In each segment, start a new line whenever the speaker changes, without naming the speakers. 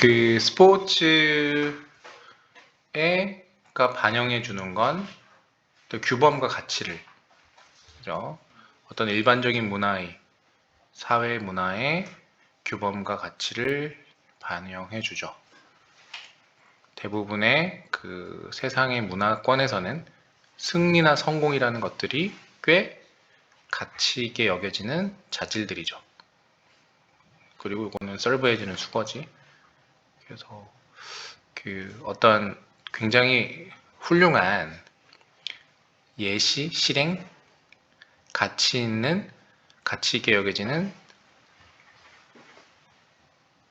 그 스포츠에가 반영해 주는 건 또 규범과 가치를 그죠? 어떤 일반적인 문화의 사회 문화의 규범과 가치를 반영해 주죠. 대부분의 그 세상의 문화권에서는 승리나 성공이라는 것들이 꽤 가치 있게 여겨지는 자질들이죠. 그리고 이거는 설브해지는 수거지. 그래서 그 어떤 굉장히 훌륭한 예시, 실행, 가치 있는, 가치 있게 여겨지는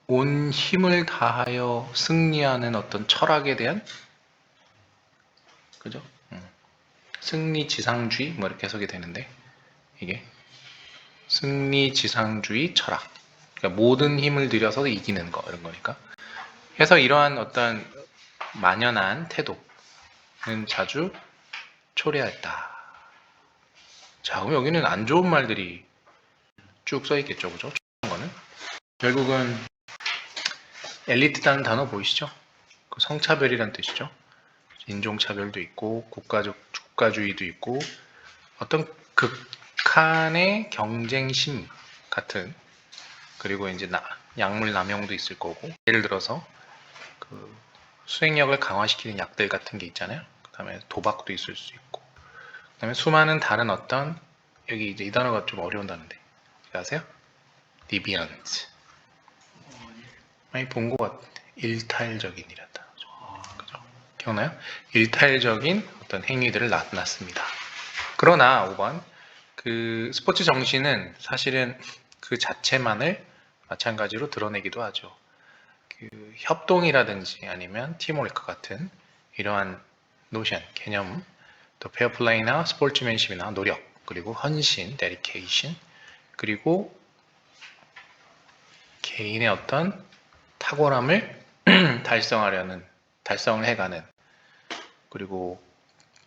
온 힘을 다하여 승리하는 어떤 철학에 대한 그죠? 음. 승리 지상주의 뭐 이렇게 해석이 되는데 이게 승리 지상주의 철학 그러니까 모든 힘을 들여서 이기는 거 이런 거니까 해서 이러한 어떤 만연한 태도는 자주 초래했다. 자, 그럼 여기는 안 좋은 말들이 쭉 써 있겠죠, 그죠? 좋은 거는 결국은 엘리트라는 단어 보이시죠? 그 성차별이란 뜻이죠. 인종차별도 있고 국가적 국가주의도 있고 어떤 극한의 경쟁심 같은 그리고 이제 나- 약물 남용도 있을 거고 예를 들어서 그 수행력을 강화시키는 약들 같은 게 있잖아요. 그 다음에 도박도 있을 수 있고 그 다음에 수많은 다른 어떤 여기 이제 이 단어가 좀 어려운 단어인데 아세요? 디비언트 많이 본 것 같은데 일탈적인이란 단어죠. 그죠? 기억나요? 일탈적인 어떤 행위들을 나타났습니다. 그러나 5번 그 스포츠 정신은 사실은 그 자체만을 마찬가지로 드러내기도 하죠. 그 협동이라든지 아니면 팀워크 같은 이러한 노션, 개념, 또 페어플레이나 스포츠맨십이나 노력, 그리고 헌신, 데리케이션, 그리고 개인의 어떤 탁월함을 달성하려는, 달성을 해가는, 그리고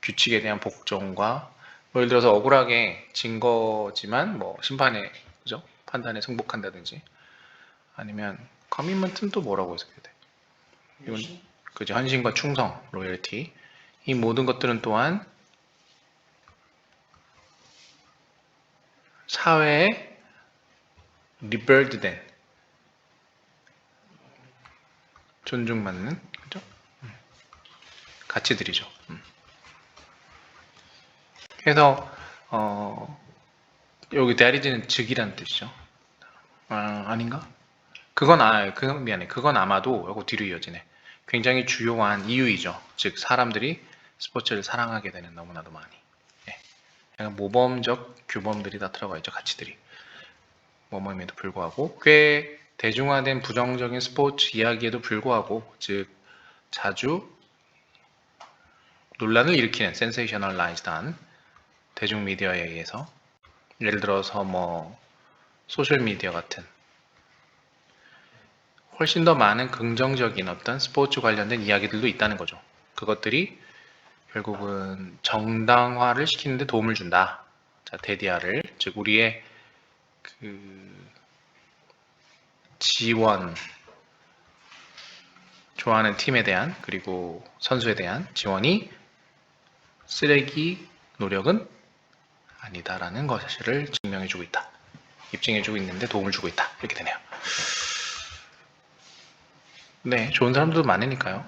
규칙에 대한 복종과 뭐 예를 들어서 억울하게 진 거지만 뭐 심판의 그죠? 판단에 승복한다든지 아니면 커미먼트는 또 뭐라고 해석해야 돼? 이건 그죠 헌신과 충성, 로열티 이 모든 것들은 또한 사회에 리버드된 존중받는 그죠? 음. 가치들이죠. 음. 그래서 어, 여기 대리지는 즉이라는 뜻이죠. 아, 아닌가? 그건 아, 그건 미안해. 그건 아마도 요거 뒤로 이어지네. 굉장히 주요한 이유이죠. 즉 사람들이 스포츠를 사랑하게 되는 너무나도 많이. 예. 모범적 규범들이 다 들어가 있죠. 가치들이. 모범임에도 불구하고 꽤 대중화된 부정적인 스포츠 이야기에도 불구하고 즉 자주 논란을 일으키는 센세이셔널라이즈드한 대중 미디어에 의해서 예를 들어서 뭐 소셜 미디어 같은 훨씬 더 많은 긍정적인 어떤 스포츠 관련된 이야기들도 있다는 거죠. 그것들이 결국은 정당화를 시키는데 도움을 준다. 자, 데디아를 즉 우리의 그 지원 좋아하는 팀에 대한 그리고 선수에 대한 지원이 쓰레기 노력은 아니다라는 것을 증명해주고 있다. 입증해주고 있는데 도움을 주고 있다. 이렇게 되네요. 네, 좋은 사람들도 많으니까요.